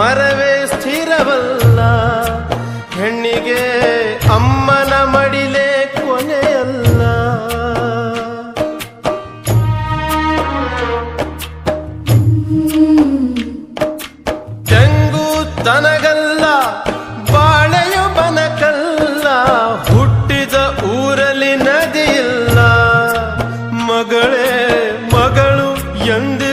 ಮರವೇ ಸ್ಥಿರವಲ್ಲ. ಹೆಣ್ಣಿಗೆ ಅಮ್ಮನ ಮಡಿಲೆ ಕೊನೆಯಲ್ಲ. ತೆಂಗು ತನಗಲ್ಲ, ಬಾಳೆಯು ಬನಕಲ್ಲ. ಹುಟ್ಟಿದ ಊರಲ್ಲಿ ನದಿಯಿಲ್ಲ. ಮಗಳೇ, ಮಗಳು ಎಂದು